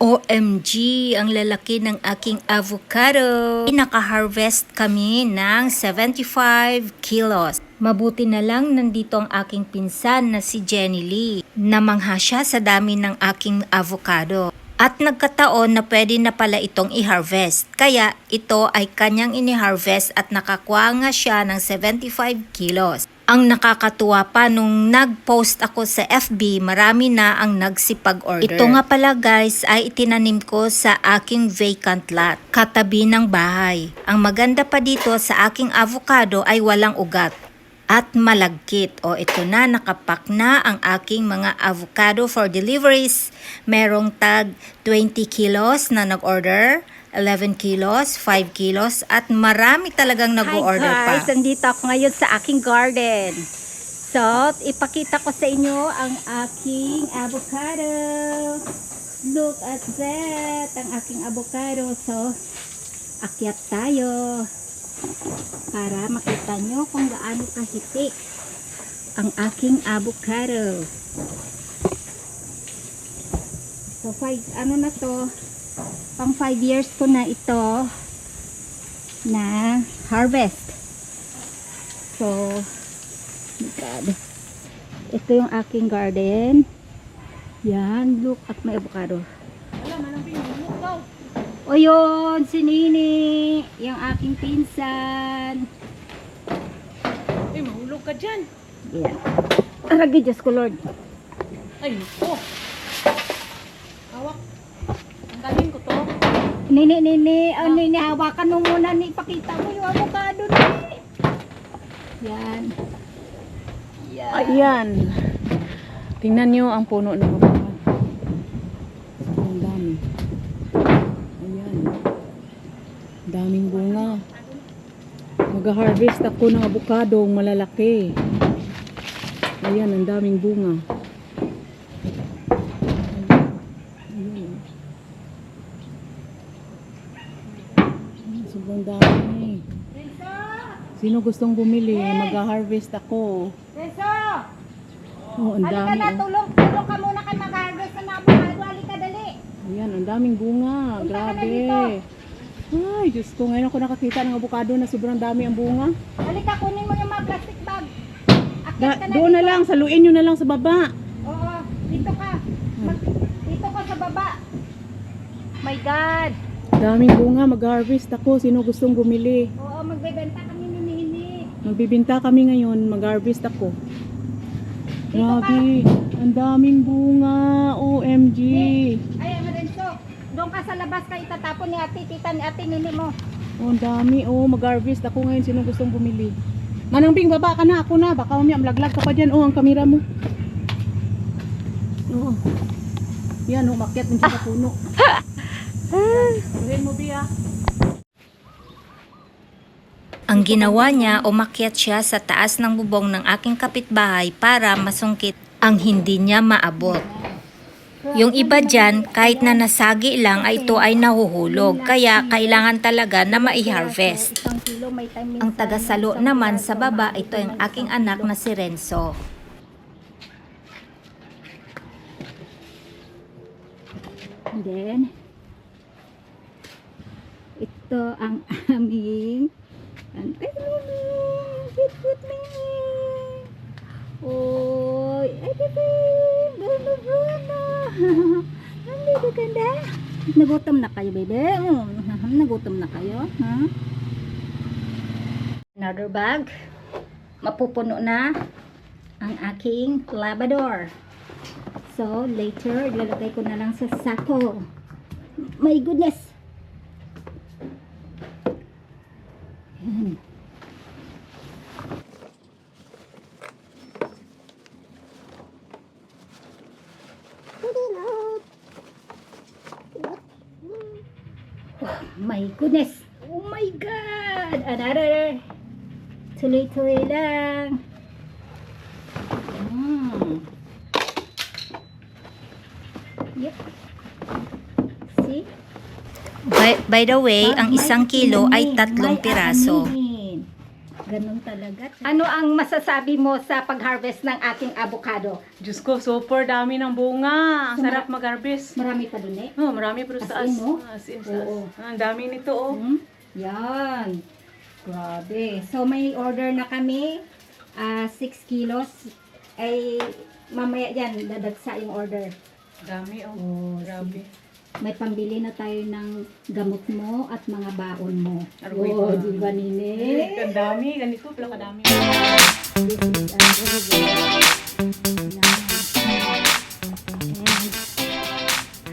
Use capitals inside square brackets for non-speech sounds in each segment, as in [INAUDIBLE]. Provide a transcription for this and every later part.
OMG, ang lalaki ng aking avocado. Naka-harvest kami ng 75 kilos. Mabuti na lang nandito ang aking pinsan na si Jenny Lee. Namangha siya sa dami ng aking avocado. At nagkataon na pwede na pala itong i-harvest. Kaya ito ay kanyang ini-harvest at nakakuha nga siya ng 75 kilos. Ang nakakatuwa pa nung nag-post ako sa FB, marami na ang nagsipag-order. Ito nga pala guys ay itinanim ko sa aking vacant lot, katabi ng bahay. Ang maganda pa dito sa aking avocado ay walang ugat at malagkit. O ito na, nakapak na ang aking mga avocado for deliveries. Merong tag 20 kilos na nag-order, 11 kilos, 5 kilos, at marami talagang nag-order Hi guys, pa. nandito ako ngayon sa aking garden. So, ipakita ko sa inyo ang aking avocado. Look at that, ang aking avocado. So, akyat tayo para makita nyo kung gaano kahitik ang aking avocado. So, five, ano na to, pang 5 years ko na ito na harvest. So, oh God. Ito yung aking garden. Yan, look at my avocado. O yun, si Nini, yung aking pinsan. Ay, mahulog ka dyan. Yan. Aragi, Diyos ko Lord. Ay, naku. Hawak. Ang galing ko to. Nini, Nini, oh, Nini, hawakan mo muna, ni ipakita mo yung avocado, Nini. Yan. Yan. Ayan. Tingnan nyo ang puno ng avocado. Ang dami. Ayan. Daming bunga. Mag-harvest ako ng avocado malalaki. Ayan, ang daming bunga. Ayan. Ayan, Sobrang dami. Sino gustong bumili? Mag-harvest ako. Beso! Oh, ang Halika dami. na, oh. tulong, tulong ka muna kay mag-harvest na avocado. Halika, dali. Ayan, ang daming bunga. Punta ka na Grabe. Ay, Diyos ko. Ngayon ako nakakita ng avocado na sobrang dami ang bunga. Halika, kunin mo yung mga plastic bag. Akyat Da, ka na doon na lang, saluin nyo na lang sa baba. Oo, dito ka. Mag, dito ka sa baba. My God. Daming bunga, mag-harvest ako. Sino gustong bumili? Oo, magbebenta kami Magbibinta kami ngayon, mag-harvest ako. Grabe, ang daming bunga. OMG. Ay, Marenzo. Doon ka sa labas ka itatapon ni ate, tita ni ate Nini mo. Oh, ang dami. Oh, mag-harvest ako ngayon. Sino gustong bumili? Manang Ping, baba ka na. Ako na. Baka umya, malaglag ka pa dyan. Oh, ang kamera mo. Oo. Yan, oh, makyat din siya sa puno. [LAUGHS] Tuhin mo, Bia. Ang ginawa niya, umakyat siya sa taas ng bubong ng aking kapitbahay para masungkit ang hindi niya maabot. Yung iba dyan, kahit na nasagi lang, ay ito ay nahuhulog. Kaya kailangan talaga na mai-harvest. Ang tagasalo naman sa baba, ito ang aking anak na si Renzo. And then, ito ang [LAUGHS] aming ang ay, Mimi! Cute, cute, Mimi! Oy! Ay, bebe! Ganda, ganda! Ang bebe ganda! Nagutom na kayo, bebe? Mm, [LAUGHS] Nagutom na kayo, ha? Another bag. Mapupuno na ang aking labrador. So, later, ilalagay ko na lang sa sako. My goodness! Yan. Oh my goodness! Oh my God! Another! Tuloy-tuloy lang. Mm. Yep. See? By, by the way, ang isang kilo ay tatlong piraso. Ganun talaga. Ano ang masasabi mo sa pag-harvest ng aking avocado? Diyos ko, super dami ng bunga. Ang sarap mag-harvest. Marami pa dun eh. Oh, marami pero As sa in, as. no? As in, sa Oo. Ah, Ang dami nito, oh. Hmm? Yan. Grabe. So, may order na kami. 6 kilos. Ay, mamaya yan, dadagsa yung order. Dami, oh. Oh, Grabe. May pambili na tayo ng gamot mo at mga baon mo. Aroy Oh, di ba, Nine? Ang dami. Ganito pala kadami.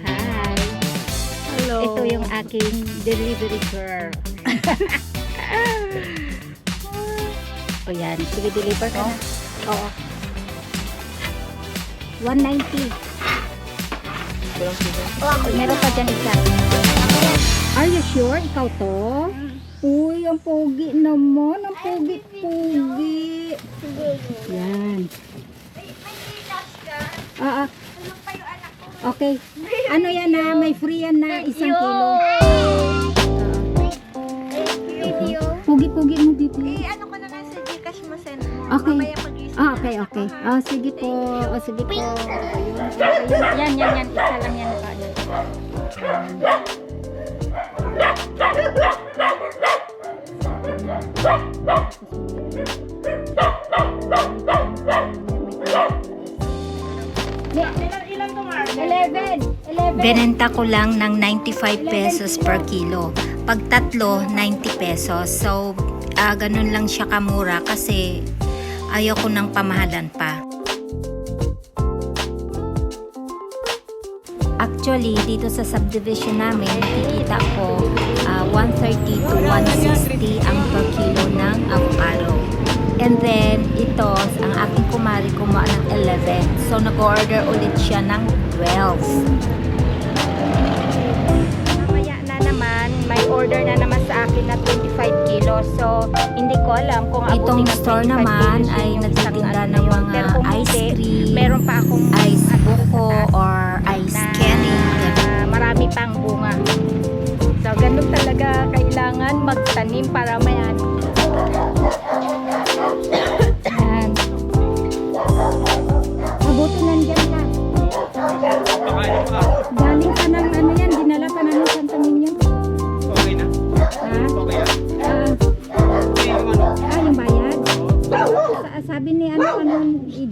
Hi. Hello. Ito yung aking delivery girl. [LAUGHS] o yan, sige deliver ka na. Oo. 190. Oh, meron pa dyan isa. Are you sure? Ikaw to? Uy, ang pogi naman. Ang pogi-pogi. Yan. Ah, ah. Okay. Ano yan na? May free yan na isang kilo. Pugi-pugi mo dito. Eh, ano ko na lang sa Gcash mo send mo. Okay. Mamaya Ah, okay, okay. Ah, sige po. Oh, sige po. Ayun. Yan, yan, yan. Isa lang yan. Ilan to, Mar? 11. 11. Benenta ko lang ng 95 pesos per kilo. Pag tatlo, 90 pesos. So, ah, ganun lang siya kamura kasi ayaw ko ng pamahalan pa. Actually, dito sa subdivision namin, nakikita ko ah, 130 to 160 ang per kilo ng avocado. And then, ito, ang aking kumari kumuha ng 11. So, nag-order ulit siya ng 12. Na naman, may order na naman sa akin na 25 kilos. So, hindi ko alam kung Itong abutin ng store 25 naman kilos ay nagtitinda ano ng yun. mga Pero kung ice hindi, cream, meron pa akong ice ano buko, or ice na candy. marami pang bunga. So, ganun talaga kailangan magtanim para may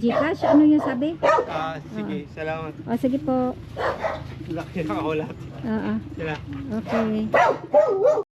i-Gcash, ano yung sabi? Ah, sige, salamat. O, sige po. Laki na ako lahat. Oo, Sila. okay.